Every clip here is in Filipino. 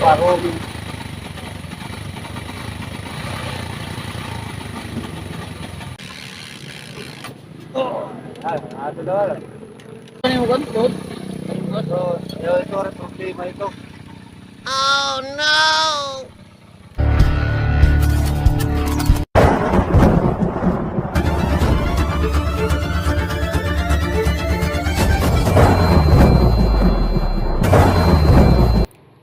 parong. Oh, ah, ano na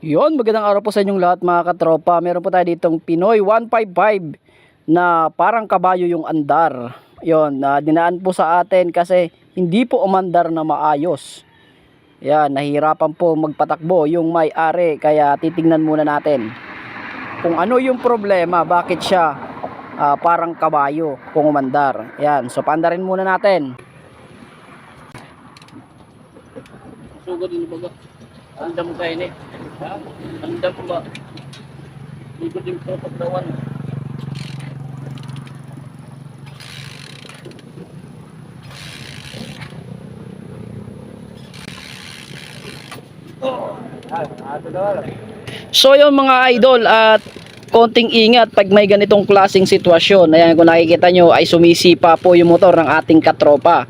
Yon, magandang araw po sa inyong lahat mga katropa. Meron po tayo ditong Pinoy 155 na parang kabayo yung andar. Yon, na dinaan po sa atin kasi hindi po umandar na maayos. Yan, nahihirapan po magpatakbo yung may-ari kaya titingnan muna natin kung ano yung problema, bakit siya ah, parang kabayo kung umandar. Yan, so pandarin muna natin. Sugod din baga. Andam kayo ni. Ha? Andam ba? Likod yung na wala. So yung mga idol at konting ingat pag may ganitong klaseng sitwasyon. Ayan kung nakikita nyo ay sumisipa po yung motor ng ating katropa.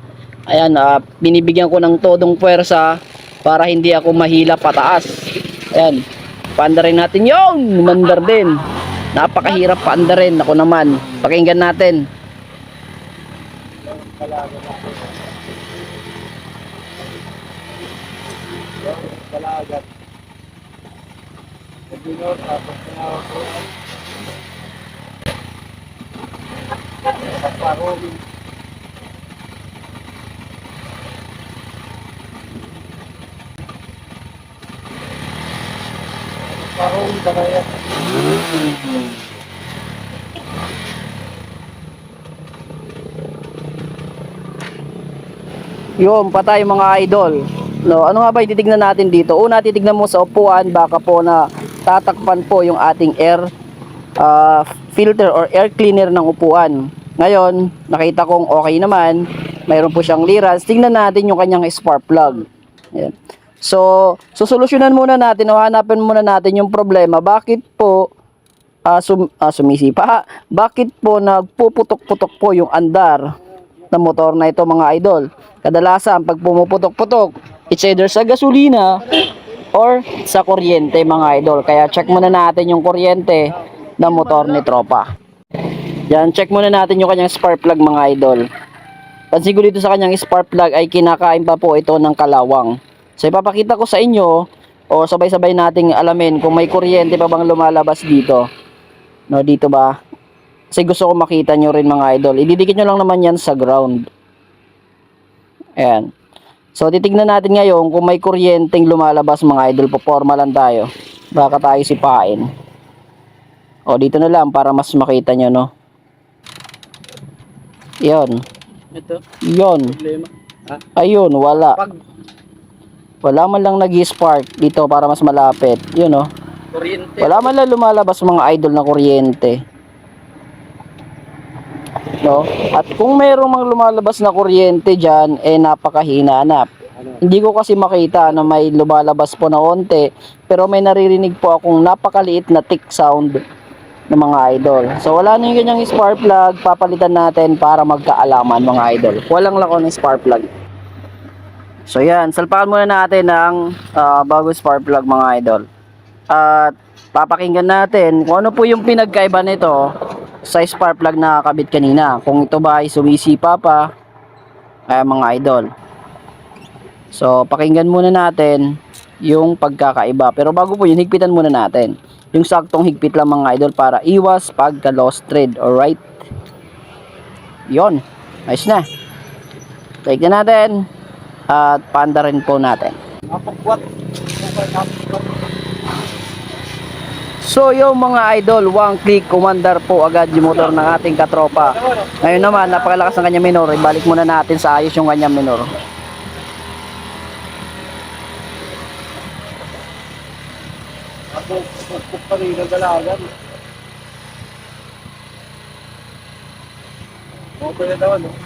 Ayan, ah, binibigyan ko ng todong puwersa para hindi ako mahila pataas. Ayan, paandarin natin yung mandar din. Napakahirap paandarin. Ako naman, pakinggan natin. Kalagat. Nagino, tapos tinawag ko. Parong kaya. Yung patay mga idol. No, ano nga ba ititignan natin dito? Una titignan mo sa upuan baka po na tatakpan po yung ating air ah, filter or air cleaner ng upuan. Ngayon, nakita kong okay naman. Mayroon po siyang clearance. Tingnan natin yung kanyang spark plug. Ayan. So, susolusyonan muna natin, o hanapin muna natin yung problema. Bakit po ah, sum, ah, sumisipa? Bakit po nagpuputok-putok po yung andar ng motor na ito mga idol. Kadalasan pag pumuputok-putok, it's either sa gasolina or sa kuryente mga idol. Kaya check muna natin yung kuryente ng motor ni tropa. Yan, check muna natin yung kanyang spark plug mga idol. Pansin ko dito sa kanyang spark plug ay kinakain pa po ito ng kalawang. So ipapakita ko sa inyo o sabay-sabay nating alamin kung may kuryente pa bang lumalabas dito. No, dito ba? Kasi gusto ko makita nyo rin mga idol. Ididikit nyo lang naman yan sa ground. Ayan. So, titignan natin ngayon kung may kuryenteng lumalabas mga idol. Poporma lang tayo. Baka tayo sipain. O, dito na lang para mas makita nyo, no? Yun. Ito, Yun. problema. Ha? Ayun, wala. Pag Wala man lang nag-spark dito para mas malapit. Yun, no? kuryente. Wala man lang lumalabas mga idol na kuryente. No? At kung mayroong mga lumalabas na kuryente dyan, eh napakahina na. Hindi ko kasi makita na may lumalabas po na onte, pero may naririnig po akong napakaliit na tick sound ng mga idol. So wala na yung ganyang spark plug, papalitan natin para magkaalaman mga idol. Walang lako ng spark plug. So yan, salpakan muna natin ng ah, bago spark plug mga idol. At papakinggan natin kung ano po yung pinagkaiba nito sa spark plug na kabit kanina. Kung ito ba ay sumisipa pa, ay mga idol. So, pakinggan muna natin yung pagkakaiba. Pero bago po yun, higpitan muna natin. Yung saktong higpit lang mga idol para iwas pagka lost thread. Alright? Yon. Ayos na. Take na natin. At panda rin po natin. So yung mga idol, one click, kumandar po agad yung motor ng ating katropa. Ngayon naman, napakalakas ng kanyang minor, ibalik muna natin sa ayos yung kanyang minor. Okay na daw, no? Ito rin rin. Dito parang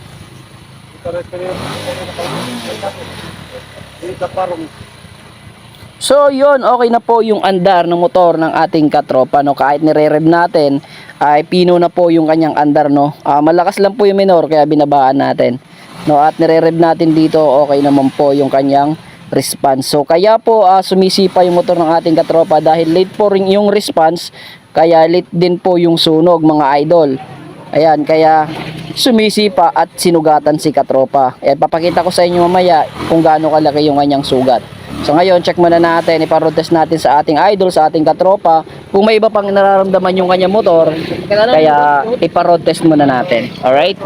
So yun, okay na po yung andar ng motor ng ating katropa no. Kahit nire-rev natin ay pino na po yung kanyang andar no. Ah, malakas lang po yung minor kaya binabaan natin. No at nire-rev natin dito okay naman po yung kanyang response. So kaya po ah, sumisipa yung motor ng ating katropa dahil late po rin yung response kaya late din po yung sunog mga idol. Ayan, kaya sumisipa at sinugatan si katropa. Ayan, papakita ko sa inyo mamaya kung gaano kalaki yung kanyang sugat. So ngayon, check muna natin, iparoad test natin sa ating idol, sa ating katropa, kung may iba pang nararamdaman yung kanyang motor, kaya iparoad test muna natin. Alright?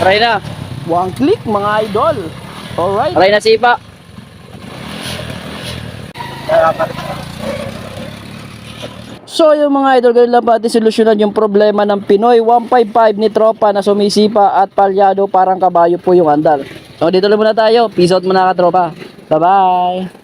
Try na. One click mga idol. Alright. Try na sipa. So yung mga idol, ganun lang ba solusyonan yung problema ng Pinoy 155 ni tropa na sumisipa at palyado parang kabayo po yung andar. So dito lang muna tayo. Peace out muna ka tropa. Bye bye.